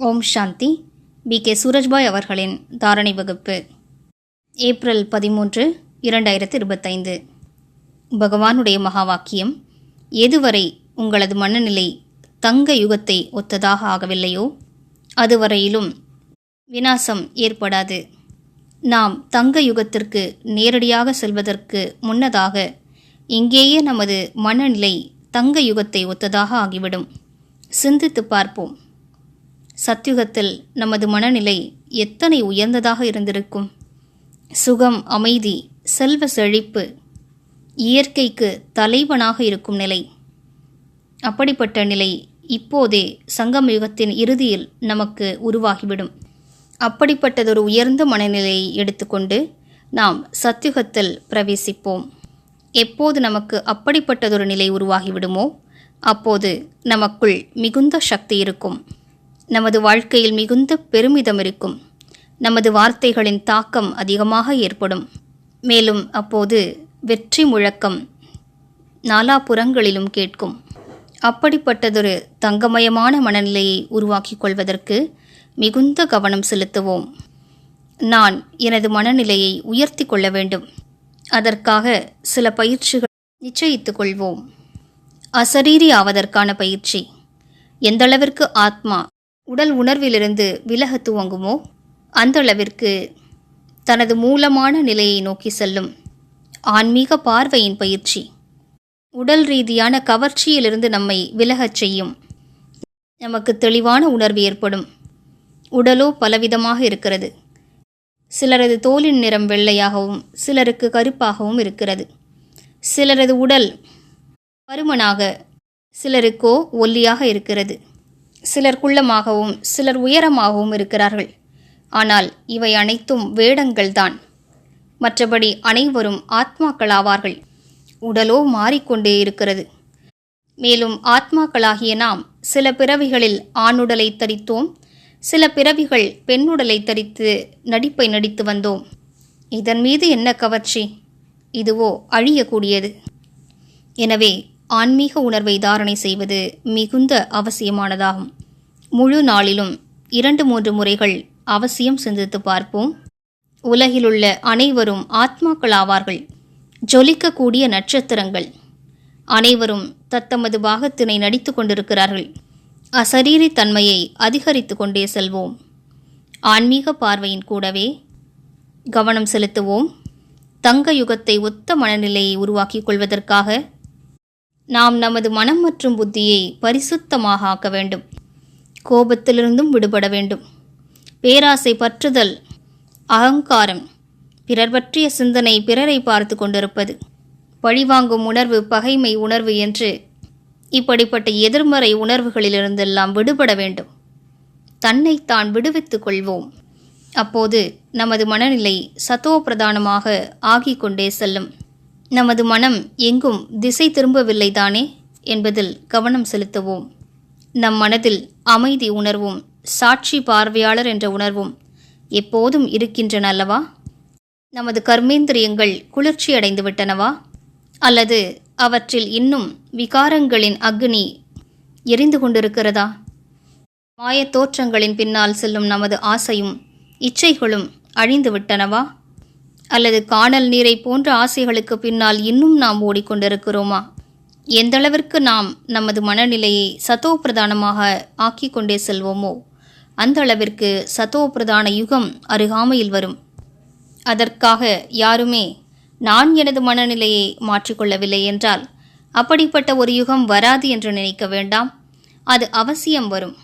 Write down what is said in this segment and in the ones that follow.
ஓம் சாந்தி. B. K. Surajbhai அவர்களின் தாரணை வகுப்பு. ஏப்ரல் பதிமூன்று இரண்டாயிரத்து இருபத்தைந்து பகவானுடைய மகா வாக்கியம் எதுவரை உங்களது மனநிலை தங்க யுகத்தை ஒத்ததாக ஆகவில்லையோ அதுவரையிலும் வினாசம் ஏற்படாது. நாம் தங்க யுகத்திற்கு நேரடியாக செல்வதற்கு முன்னதாக இங்கேயே நமது மனநிலை தங்க யுகத்தை ஒத்ததாக ஆகிவிடும். சிந்தித்து பார்ப்போம். சத்யுகத்தில் நமது மனநிலை எத்தனை உயர்ந்ததாக இருந்திருக்கும்? சுகம் அமைதி செல்வ செழிப்பு இயற்கைக்கு தலைவனாக இருக்கும் நிலை. அப்படிப்பட்ட நிலை இப்போதே சங்கம் யுகத்தின் இறுதியில் நமக்கு உருவாகிவிடும். அப்படிப்பட்டதொரு உயர்ந்த மனநிலையை எடுத்துக்கொண்டு நாம் சத்யுகத்தில் பிரவேசிப்போம். எப்போது நமக்கு அப்படிப்பட்டதொரு நிலை உருவாகிவிடுமோ அப்போது நமக்குள் மிகுந்த சக்தி இருக்கும். நமது வாழ்க்கையில் மிகுந்த பெருமிதம் இருக்கும். நமது வார்த்தைகளின் தாக்கம் அதிகமாக ஏற்படும். மேலும் அப்போது வெற்றி முழக்கம் நாலாபுறங்களிலும் கேட்கும். அப்படிப்பட்டதொரு தங்கமயமான மனநிலையை உருவாக்கிக் கொள்வதற்கு மிகுந்த கவனம் செலுத்துவோம். நான் எனது மனநிலையை உயர்த்தி கொள்ள வேண்டும். அதற்காக சில பயிற்சிகள் நிச்சயித்துக் கொள்வோம். அசரீரி ஆவதற்கான பயிற்சி. எந்தளவிற்கு ஆத்மா உடல் உணர்விலிருந்து விலக துவங்குமோ? அந்தளவிற்கு தனது மூலமான நிலையை நோக்கி செல்லும் ஆன்மீக பார்வையின் பயிற்சி. உடல் ரீதியான கவர்ச்சியிலிருந்து நம்மை விலகச் செய்யும். நமக்கு தெளிவான உணர்வு ஏற்படும். உடலோ பலவிதமாக இருக்கிறது. சிலரது தோலின் நிறம் வெள்ளையாகவும் சிலருக்கு கருப்பாகவும் இருக்கிறது. சிலரது உடல் பருமனாக சிலருக்கோ ஒல்லியாக இருக்கிறது. சிலர் குள்ளமாகவும் சிலர் உயரமாகவும் இருக்கிறார்கள். ஆனால் இவை அனைத்தும் வேடங்கள்தான். மற்றபடி அனைவரும் ஆத்மாக்களாவார்கள். உடலோ மாறிக்கொண்டே இருக்கிறது. மேலும் ஆத்மாக்களாகிய நாம் சில பிறவிகளில் ஆணுடலை தரித்தோம் சில பிறவிகள் பெண்ணுடலை தரித்து நடிப்பை நடித்து வந்தோம். இதன் மீது என்ன கவர்ச்சி? இதுவோ அழியக்கூடியது. எனவே ஆன்மீக உணர்வை தாரணை செய்வது மிகுந்த அவசியமானதாகும். முழு நாளிலும் இரண்டு மூன்று முறைகள் அவசியம் சிந்தித்து பார்ப்போம். உலகிலுள்ள அனைவரும் ஆத்மாக்கள் ஆவார்கள் ஜொலிக்கக்கூடிய நட்சத்திரங்கள். அனைவரும் தத்தமது பாகத்தினை நடித்து கொண்டிருக்கிறார்கள். அசரீரி தன்மையை அதிகரித்து கொண்டே செல்வோம். ஆன்மீக பார்வையின் கூடவே கவனம் செலுத்துவோம். தங்க யுகத்தை ஒத்த மனநிலையை உருவாக்கிக் கொள்வதற்காக நாம் நமது மனம் மற்றும் புத்தியை பரிசுத்தமாக ஆக்க வேண்டும். கோபத்திலிருந்தும் விடுபட வேண்டும். பேராசை பற்றுதல் அகங்காரம் பிறர் பற்றிய சிந்தனை பிறரை பார்த்து கொண்டிருப்பது. பழிவாங்கும் உணர்வு பகைமை உணர்வு என்று இப்படிப்பட்ட எதிர்மறை உணர்வுகளிலிருந்தெல்லாம் விடுபட வேண்டும். தன்னைத்தான் விடுவித்துக் கொள்வோம். அப்போது நமது மனநிலை சத்தோ பிரதானமாக ஆகிக் கொண்டே செல்லும். நமது மனம் எங்கும் திசை திரும்பவில்லை தானே என்பதில் கவனம் செலுத்துவோம். நம் மனதில் அமைதி உணர்வும் சாட்சி பார்வையாளர் என்ற உணர்வும் எப்போதும் இருக்கின்றன அல்லவா? நமது கர்மேந்திரியங்கள் குளிர்ச்சி அடைந்து விட்டனவா? அல்லது அவற்றில் இன்னும் விகாரங்களின் அக்னி எரிந்து கொண்டிருக்கிறதா? மாயத் தோற்றங்களின் பின்னால் செல்லும் நமது ஆசையும் இச்சைகளும் அழிந்து விட்டனவா? அல்லது காணல் நீரை போன்ற ஆசைகளுக்கு பின்னால் இன்னும் நாம் ஓடிக்கொண்டிருக்கிறோமா? எந்தளவிற்கு நாம் நமது மனநிலையை சத்தோ பிரதானமாக ஆக்கிக் கொண்டே செல்வோமோ அந்த அளவிற்கு சத்தோ பிரதான யுகம் அருகாமையில் வரும். அதற்காக யாருமே நான் எனது மனநிலையை மாற்றிக்கொள்ளவில்லை என்றால் அப்படிப்பட்ட ஒரு யுகம் வராது என்று நினைக்க வேண்டாம். அது அவசியம் வரும்.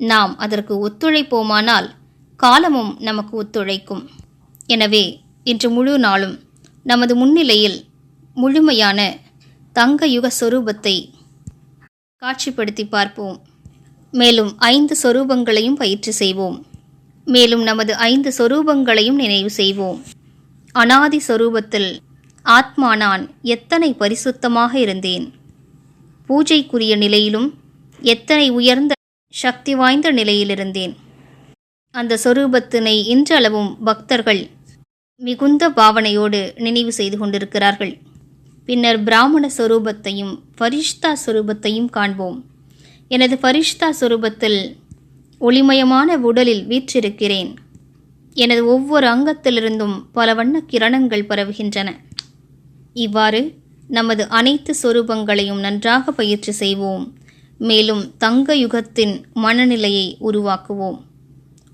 நாம் அதற்கு ஒத்துழைப்போமானால் காலமும் நமக்கு ஒத்துழைக்கும். எனவே இன்று முழு நாளும் நமது முன்னிலையில் முழுமையான தங்க யுக சொரூபத்தை காட்சிப்படுத்தி பார்ப்போம். மேலும் ஐந்து சொரூபங்களையும் பயிற்சி செய்வோம். மேலும் நமது ஐந்து சொரூபங்களையும் நினைவு செய்வோம். அனாதி சொரூபத்தில் ஆத்மா நான் எத்தனை பரிசுத்தமாக இருந்தேன். பூஜைக்குரிய நிலையிலும் எத்தனை உயர்ந்த சக்தி வாய்ந்த நிலையிலிருந்தேன் அந்த சொரூபத்தினை இன்றளவும் பக்தர்கள் மிகுந்த பாவனையோடு நினைவு செய்து கொண்டிருக்கிறார்கள். பின்னர் பிராமண சொரூபத்தையும் ஃபரிஷ்தா சொரூபத்தையும் காண்போம். எனது ஃபரிஷ்தா சொரூபத்தில் ஒளிமயமான உடலில் வீற்றிருக்கிறேன். எனது ஒவ்வொரு அங்கத்திலிருந்தும் பல வண்ண கிரணங்கள் பரவுகின்றன. இவ்வாறு நமது அனைத்து சொரூபங்களையும் நன்றாக பயிற்சி செய்வோம். மேலும் தங்க யுகத்தின் மனநிலையை உருவாக்குவோம்.